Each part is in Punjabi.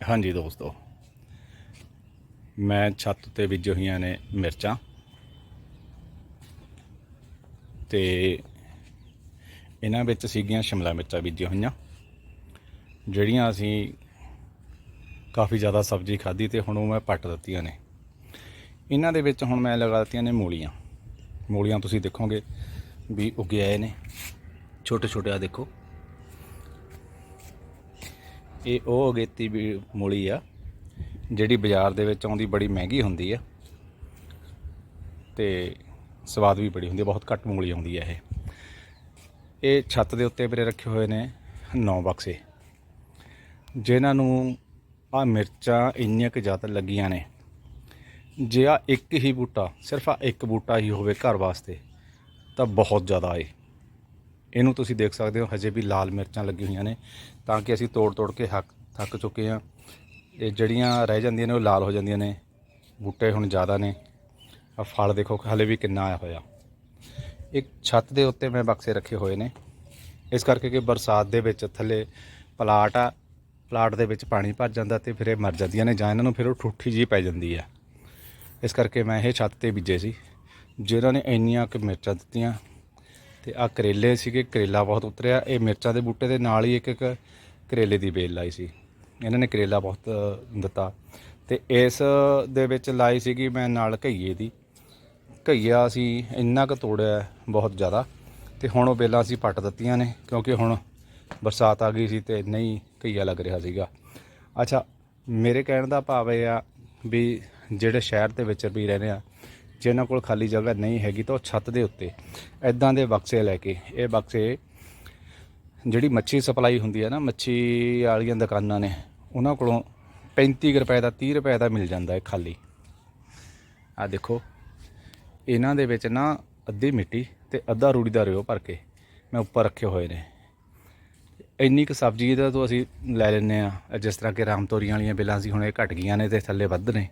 ਹਾਂਜੀ ਦੋਸਤੋ। ਮੈਂ ਛੱਤ ਤੇ ਬੀਜੀਆਂ ਹੋਈਆਂ ਨੇ ਮਿਰਚਾਂ। ਤੇ ਇਹਨਾਂ ਵਿੱਚ ਸੀਗੀਆਂ ਸ਼ਿਮਲਾ ਮਿਰਚਾਂ ਬੀਜੀਆਂ ਹੋਈਆਂ, ਜਿਹੜੀਆਂ ਅਸੀਂ ਕਾਫੀ ਜ਼ਿਆਦਾ ਸਬਜ਼ੀ ਖਾਧੀ ਤੇ ਹੁਣ ਉਹ ਮੈਂ ਪੱਟ ਦਿੱਤੀਆਂ ਨੇ। ਇਹਨਾਂ ਦੇ ਵਿੱਚ ਹੁਣ ਮੈਂ ਲਗਾ ਦਿੱਤੀਆਂ ਨੇ ਮੂਲੀਆਂ। ਮੂਲੀਆਂ ਤੁਸੀਂ ਦੇਖੋਗੇ ਵੀ ਉੱਗੇ ਆਏ ਨੇ। ਛੋਟੇ ਛੋਟੇ ਆ ਦੇਖੋ। ਇਹ ਉਹ ਅਗੇਤੀ ਵੀ ਮੂਲੀ ਆ, ਜਿਹੜੀ ਬਾਜ਼ਾਰ ਦੇ ਵਿੱਚ ਆਉਂਦੀ ਬੜੀ ਮਹਿੰਗੀ ਹੁੰਦੀ ਆ ਤੇ ਸਵਾਦ ਵੀ ਬੜੀ ਹੁੰਦੀ ਆ, ਬਹੁਤ ਘੱਟ ਮੂਲੀ ਆਉਂਦੀ ਆ ਇਹ। ਇਹ ਛੱਤ ਦੇ ਉੱਤੇ ਮੇਰੇ ਰੱਖੇ ਹੋਏ ਨੇ ਨੌ ਬਕਸੇ, ਜਿਨ੍ਹਾਂ ਨੂੰ ਆ ਮਿਰਚਾਂ ਇੰਨੀਆਂ ਕੁ ਜ਼ਿਆਦਾ ਲੱਗੀਆਂ ਨੇ, ਜੇ ਆ ਇੱਕ ਹੀ ਬੂਟਾ, ਸਿਰਫ ਆ ਇੱਕ ਬੂਟਾ ਹੀ ਹੋਵੇ ਘਰ ਵਾਸਤੇ, ਤਾਂ ਬਹੁਤ ਜ਼ਿਆਦਾ ਏ। ਇਹਨੂੰ ਤੁਸੀਂ ਦੇਖ ਸਕਦੇ ਹੋ, ਹਜੇ ਵੀ ਲਾਲ ਮਿਰਚਾਂ ਲੱਗੀ ਹੋਈਆਂ ਨੇ। ਤਾਂ ਕਿ ਅਸੀਂ ਤੋੜ ਤੋੜ ਕੇ ਹੱਕ ਥੱਕ ਚੁੱਕੇ ਹਾਂ। ਇਹ ਜਿਹੜੀਆਂ ਰਹਿ ਜਾਂਦੀਆਂ ਨੇ, ਉਹ ਲਾਲ ਹੋ ਜਾਂਦੀਆਂ ਨੇ। ਬੂਟੇ ਹੁਣ ਜ਼ਿਆਦਾ ਨੇ। ਆ ਫਲ ਦੇਖੋ, ਹਲੇ ਵੀ ਕਿੰਨਾ ਆਇਆ ਹੋਇਆ। ਇੱਕ ਛੱਤ ਦੇ ਉੱਤੇ ਮੈਂ ਬਕਸੇ ਰੱਖੇ ਹੋਏ ਨੇ। ਇਸ ਕਰਕੇ ਕਿ ਬਰਸਾਤ ਦੇ ਵਿੱਚ ਥੱਲੇ ਪਲਾਟ ਆ, ਪਲਾਟ ਦੇ ਵਿੱਚ ਪਾਣੀ ਭਰ ਜਾਂਦਾ ਤੇ ਫਿਰ ਇਹ ਮਰ ਜਾਂਦੀਆਂ ਨੇ ਜਾਂ ਇਹਨਾਂ ਨੂੰ ਫਿਰ ਉਹ ਠੂਠੀ ਜੀ ਪੈ ਜਾਂਦੀ ਆ। ਇਸ ਕਰਕੇ ਮੈਂ ਇਹ ਛੱਤ ਤੇ ਬੀਜੇ ਸੀ ਜਿਨ੍ਹਾਂ ਨੇ ਇੰਨੀਆਂ ਕਿ ਮਿਰਚਾਂ ਦਿੱਤੀਆਂ। ਤੇ ਆ ਕਰੇਲੇ ਸੀਗੇ, ਕਰੇਲਾ ਬਹੁਤ ਉਤਰਿਆ। ਇਹ ਮਿਰਚਾਂ ਦੇ ਬੂਟੇ ਦੇ ਨਾਲ ਹੀ ਇੱਕ ਇੱਕ ਕਰੇਲੇ ਦੀ ਬੇਲ ਲਾਈ ਸੀ। ਇਹਨਾਂ ਨੇ ਕਰੇਲਾ ਬਹੁਤ ਦਿੱਤਾ। ਤੇ ਇਸ ਦੇ ਵਿੱਚ ਲਾਈ ਸੀਗੀ ਮੈਂ ਨਾਲ ਘਈਏ ਦੀ। ਘਈਆ ਅਸੀਂ ਇੰਨਾ ਕੁ ਤੋੜਿਆ ਬਹੁਤ ਜ਼ਿਆਦਾ। ਤੇ ਹੁਣ ਉਹ ਬੇਲਾਂ ਅਸੀਂ ਪੱਟ ਦਿੱਤੀਆਂ ਨੇ, ਕਿਉਂਕਿ ਹੁਣ ਬਰਸਾਤ ਆ ਗਈ ਸੀ ਤੇ ਨਹੀਂ ਘਈਆ ਲੱਗ ਰਿਹਾ ਸੀਗਾ। ਅੱਛਾ, ਮੇਰੇ ਕਹਿਣ ਦਾ ਭਾਵ ਇਹ ਆ ਵੀ ਜਿਹੜੇ ਸ਼ਹਿਰ ਦੇ ਵਿੱਚ ਵੀ ਰਹਿੰਦੇ ਆ ਜਿਨ੍ਹਾਂ ਕੋਲ ਖਾਲੀ ਜਗ੍ਹਾ ਨਹੀਂ ਹੈਗੀ ਤਾਂ ਉਹ ਛੱਤ ਦੇ ਉੱਤੇ ਐਦਾਂ ਦੇ ਬਕਸੇ ਲੈ ਕੇ, ਇਹ ਬਕਸੇ ਜਿਹੜੀ ਮੱਛੀ ਸਪਲਾਈ ਹੁੰਦੀ ਹੈ ਨਾ, ਮੱਛੀ ਵਾਲੀਆਂ ਦੁਕਾਨਾਂ ਨੇ, ਉਹਨਾਂ ਕੋਲੋਂ 35 ਕੁ ਰੁਪਏ ਦਾ 30 ਰੁਪਏ ਦਾ ਮਿਲ ਜਾਂਦਾ ਹੈ ਖਾਲੀ। ਆ ਦੇਖੋ, ਇਹਨਾਂ ਦੇ ਵਿੱਚ ਨਾ ਅੱਧੀ ਮਿੱਟੀ ਤੇ ਅੱਧਾ ਰੂੜੀ ਦਾ ਰਿਓ ਭਰ ਕੇ ਮੈਂ ਉੱਪਰ ਰੱਖੇ ਹੋਏ ਨੇ। ਇੰਨੀ ਕੁ ਸਬਜ਼ੀ ਦਾ ਤੋਂ ਅਸੀਂ ਲੈ ਲੈਨੇ ਆ ਜਿਸ ਤਰ੍ਹਾਂ ਕਿ ਰਾਮ ਤੋਰੀਆਂ ਵਾਲੀਆਂ ਬਿਲਾਂ ਸੀ, ਹੁਣ ਇਹ ਘਟ ਗਈਆਂ ਨੇ ਤੇ ਥੱਲੇ ਵੱਧ ਨੇ।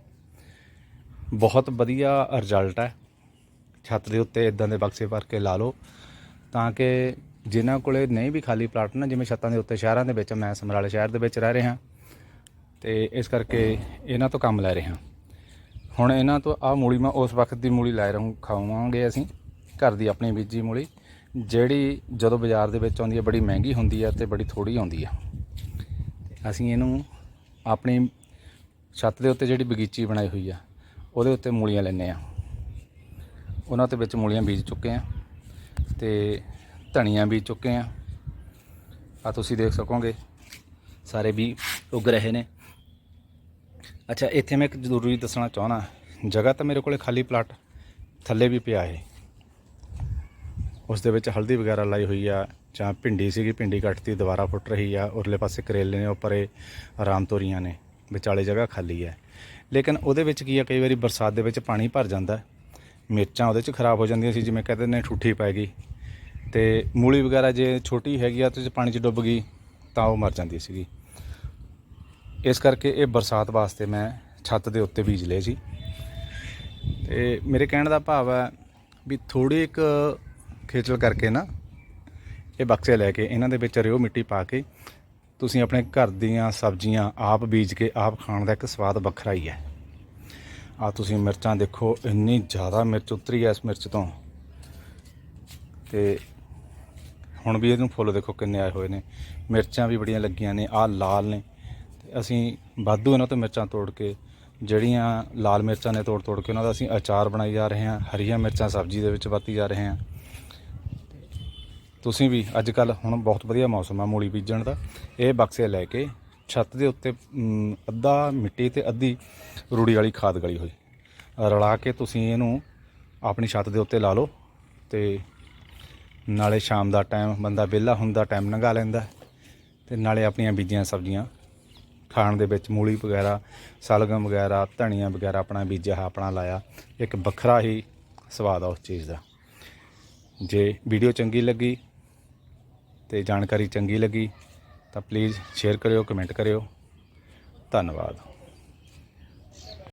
ਬਹੁਤ ਵਧੀਆ ਰਿਜ਼ਲਟ ਹੈ। ਛੱਤ ਦੇ ਉੱਤੇ ਇਦਾਂ ਦੇ ਬਕਸੇ ਭਰ ਕੇ ਲਾ ਲਓ ਤਾਂ ਕਿ ਜਿਨ੍ਹਾਂ ਕੋਲੇ ਨਹੀਂ ਵੀ ਖਾਲੀ ਪਲਾਟ ਨਾ, ਜਿਵੇਂ ਛੱਤਾਂ ਦੇ ਉੱਤੇ ਸ਼ਹਿਰਾਂ ਦੇ ਵਿੱਚ, ਮੈਂ ਸਮਰਾਲੇ ਸ਼ਹਿਰ ਦੇ ਵਿੱਚ ਰਹਿ ਰਿਹਾ ਤੇ ਇਸ ਕਰਕੇ ਇਹਨਾਂ ਤੋਂ ਕੰਮ ਲੈ ਰਿਹਾ ਹੁਣ ਇਹਨਾਂ ਤੋਂ ਆ ਮੂਲੀ ਮੈਂ ਉਸ ਵਕਤ ਦੀ ਮੂਲੀ ਲੈ ਰਹੂੰ, ਖਾਵਾਂਗੇ ਅਸੀਂ ਘਰ ਦੀ ਆਪਣੀ ਬੀਜੀ ਮੂਲੀ, ਜਿਹੜੀ ਜਦੋਂ ਬਾਜ਼ਾਰ ਦੇ ਵਿੱਚ ਆਉਂਦੀ ਹੈ, ਬੜੀ ਮਹਿੰਗੀ ਹੁੰਦੀ ਹੈ ਤੇ ਬੜੀ ਥੋੜੀ ਆਉਂਦੀ ਆ ਅਸੀਂ ਇਹਨੂੰ ਆਪਣੀ ਛੱਤ ਦੇ ਉੱਤੇ ਜਿਹੜੀ ਬਗੀਚੀ ਬਣਾਈ ਹੋਈ ਆ ਉਹਦੇ ਉੱਤੇ ਮੂਲੀਆਂ ਲੈਂਦੇ ਆ ਉਹਨਾਂ ਦੇ ਵਿੱਚ ਮੂਲੀਆਂ ਬੀਜ ਚੁੱਕੇ ਆ ਤੇ ਧਨੀਆ ਬੀਜ ਚੁੱਕੇ ਆ ਆ ਤੁਸੀਂ ਦੇਖ ਸਕੋਗੇ, ਸਾਰੇ ਵੀ ਉੱਗ ਰਹੇ ਨੇ। ਅੱਛਾ, ਇੱਥੇ ਮੈਂ ਇੱਕ ਜ਼ਰੂਰੀ ਦੱਸਣਾ ਚਾਹਣਾ ਜਗ੍ਹਾ ਤਾਂ ਮੇਰੇ ਕੋਲੇ ਖਾਲੀ ਪਲਾਟ ਥੱਲੇ ਵੀ ਪਿਆ ਹੈ ਉਸ ਦੇ ਵਿੱਚ ਹਲਦੀ ਵਗੈਰਾ ਲਾਈ ਹੋਈ ਆ, ਜਾਂ ਭਿੰਡੀ ਸੀਗੀ, ਭਿੰਡੀ ਕੱਟਤੀ, ਦੁਬਾਰਾ ਫੁੱਟ ਰਹੀ ਆ, ਉਰਲੇ ਪਾਸੇ ਕਰੇਲੇ ਨੇ, ਉੱਪਰ ਇਹ ਆਰਾਮ ਤੋਰੀਆਂ ਨੇ, ਵਿਚਾਲੇ ਜਗ੍ਹਾ ਖਾਲੀ ਹੈ। ਲੇਕਿਨ ਉਹਦੇ ਵਿੱਚ ਕੀ ਆ, ਕਈ ਵਾਰੀ ਬਰਸਾਤ ਦੇ ਵਿੱਚ ਪਾਣੀ ਭਰ ਜਾਂਦਾ ਮਿਰਚਾਂ ਉਹਦੇ 'ਚ ਖਰਾਬ ਹੋ ਜਾਂਦੀਆਂ ਸੀ, ਜਿਵੇਂ ਕਹਿੰਦੇ ਨੇ ਠੂਠੀ ਪੈ ਗਈ। ਤੇ ਮੂਲੀ ਵਗੈਰਾ ਜੇ ਛੋਟੀ ਹੈਗੀ ਆ, ਤੇ ਪਾਣੀ 'ਚ ਡੁੱਬ ਗਈ, ਤਾਂ ਉਹ ਮਰ ਜਾਂਦੀ ਸੀਗੀ। ਇਸ ਕਰਕੇ ਇਹ ਬਰਸਾਤ ਵਾਸਤੇ ਮੈਂ ਛੱਤ ਦੇ ਉੱਤੇ ਬੀਜ ਲਏ ਸੀ। ਤੇ ਮੇਰੇ ਕਹਿਣ ਦਾ ਭਾਵ ਹੈ ਵੀ ਥੋੜੀ ਇੱਕ ਖੇਚਲ ਕਰਕੇ ਨਾ, ਇਹ ਬਕਸੇ ਲੈ ਕੇ, ਇਹਨਾਂ ਦੇ ਵਿੱਚ ਰਿਓ ਮਿੱਟੀ ਪਾ ਕੇ ਤੁਸੀਂ ਆਪਣੇ ਘਰ ਦੀਆਂ ਸਬਜ਼ੀਆਂ ਆਪ ਬੀਜ ਕੇ ਆਪ ਖਾਣ ਦਾ ਇੱਕ ਸਵਾਦ ਵੱਖਰਾ ਹੀ ਹੈ। ਆ ਤੁਸੀਂ ਮਿਰਚਾਂ ਦੇਖੋ, ਇੰਨੀ ਜ਼ਿਆਦਾ ਮਿਰਚ ਉਤਰੀ ਹੈ ਇਸ ਮਿਰਚ ਤੋਂ। ਤੇ ਹੁਣ ਵੀ ਇਹਨੂੰ ਫੁੱਲ ਦੇਖੋ ਕਿੰਨੇ ਆਏ ਹੋਏ ਨੇ। ਮਿਰਚਾਂ ਵੀ ਬੜੀਆਂ ਲੱਗੀਆਂ ਨੇ ਆ ਲਾਲ ਨੇ। ਤੇ ਅਸੀਂ ਵਾਧੂ ਇਹਨਾਂ ਤੋਂ ਮਿਰਚਾਂ ਤੋੜ ਕੇ, ਜਿਹੜੀਆਂ ਲਾਲ ਮਿਰਚਾਂ ਨੇ ਤੋੜ ਤੋੜ ਕੇ ਉਹਨਾਂ ਦਾ ਅਸੀਂ ਅਚਾਰ ਬਣਾਈ ਜਾ ਰਹੇ ਹਾਂ, ਹਰੀਆਂ ਮਿਰਚਾਂ ਸਬਜ਼ੀ ਦੇ ਵਿੱਚ ਵਰਤੀ ਜਾ ਰਹੇ ਹਾਂ। ਤੁਸੀਂ ਵੀ ਅੱਜ ਕੱਲ ਹੁਣ ਬਹੁਤ ਵਧੀਆ ਮੌਸਮ ਆ ਮੂਲੀ ਬੀਜਣ ਦਾ। ਇਹ ਬਕਸੇ ਲੈ ਕੇ ਛੱਤ ਦੇ ਉੱਤੇ ਅੱਧਾ ਮਿੱਟੀ ਤੇ ਅੱਧੀ ਰੂੜੀ ਵਾਲੀ ਖਾਦ ਗਲੀ ਹੋਈ। ਰਲਾ ਕੇ ਤੁਸੀਂ ਇਹਨੂੰ ਆਪਣੀ ਛੱਤ ਦੇ ਉੱਤੇ ਲਾ ਲਓ ਤੇ ਨਾਲੇ ਸ਼ਾਮ ਦਾ ਟਾਈਮ ਬੰਦਾ ਵਿਹਲਾ ਹੁੰਦਾ ਟਾਈਮ ਲੰਘਾ ਲੈਂਦਾ ਤੇ ਨਾਲੇ ਆਪਣੀਆਂ ਬੀਜੀਆਂ ਸਬਜ਼ੀਆਂ ਖਾਣ ਦੇ ਵਿੱਚ ਮੂਲੀ ਵਗੈਰਾ, ਸਲਗਮ ਵਗੈਰਾ, ਧਨੀਆ ਵਗੈਰਾ ਆਪਣਾ ਬੀਜਿਆ ਆਪਣਾ ਲਾਇਆ। ਇੱਕ ਵੱਖਰਾ ਹੀ ਸਵਾਦ ਆ ਉਸ ਚੀਜ਼ ਦਾ। ਜੇ ਵੀਡੀਓ ਚੰਗੀ ਲੱਗੀ ਤੇ ਜਾਣਕਾਰੀ ਚੰਗੀ ਲੱਗੀ ਤਾਂ ਪਲੀਜ਼ ਸ਼ੇਅਰ ਕਰਿਓ ਕਮੈਂਟ ਕਰਿਓ। ਧੰਨਵਾਦ।